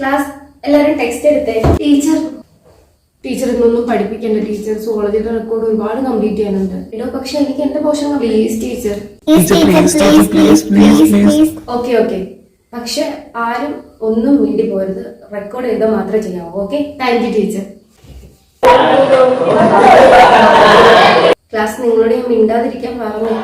Class എല്ലാവരും text എടുത്തേ teacher teacher ഇന്നൊന്നും പഠിപ്പിക്കേണ്ട ടീച്ചർ സുവോളജിയുടെ റെക്കോർഡ് ഒരുപാട് കംപ്ലീറ്റ് ചെയ്യാനുണ്ട്. ഇടോ പക്ഷെ എനിക്ക് എന്റെ portion please teacher. Okay okay പക്ഷെ ആരും ഒന്നും വേണ്ടി പോരുത്. റെക്കോർഡ് ചെയ്ത് മാത്രമേ ചെയ്യാവൂ okay thank you teacher class നിങ്ങളോട് ഞാൻ മിണ്ടാതിരിക്കാൻ പറഞ്ഞു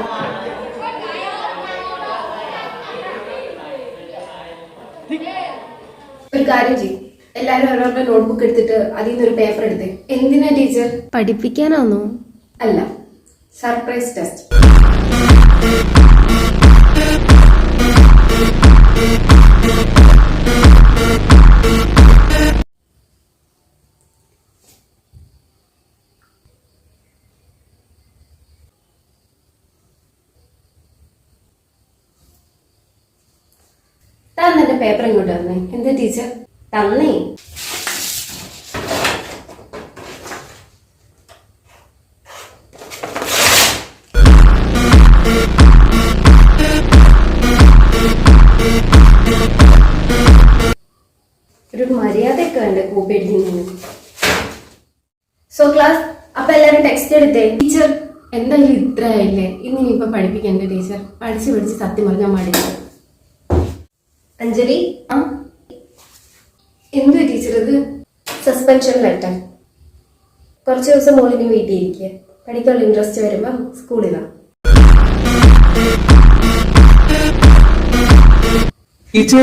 ഒരു കാര്യം ചെയ്യും. എല്ലാവരും അവരവരുടെ നോട്ട്ബുക്ക് എടുത്തിട്ട് അതിൽ നിന്ന് ഒരു പേപ്പർ എടുത്തേ. എന്തിനാ ടീച്ചർ പഠിപ്പിക്കാനാണോ അല്ല സർപ്രൈസ് ടെസ്റ്റ് പേപ്പർ ഇങ്ങോട്ട് തന്നേ എന്താ ടീച്ചർ? തന്നേ. ഒരു മര്യാദയൊക്കെ വേണ്ടേ സോ ക്ലാസ് അപ്പൊ എല്ലാരും ടെക്സ്റ്റ് എടുത്തേ. ടീച്ചർ എന്തായാലും ഇത്ര ആയില്ലേ ഇനിയിപ്പൊ ടീച്ചർ? പഠിച്ചു പഠിച്ച് സത്യം പറഞ്ഞാൽ മടിച്ചു അഞ്ജലി? ആ. എന്തു ടീച്ചർ ഇത്? Suspension letter. കുറച്ച് ദിവസം മോളിന് വീട്ടിൽ ഇരിക്കുക പഠിക്കാനുള്ള ഇൻട്രസ്റ്റ് വരുമ്പോൾ സ്കൂളിൽ വാ ടീച്ചർ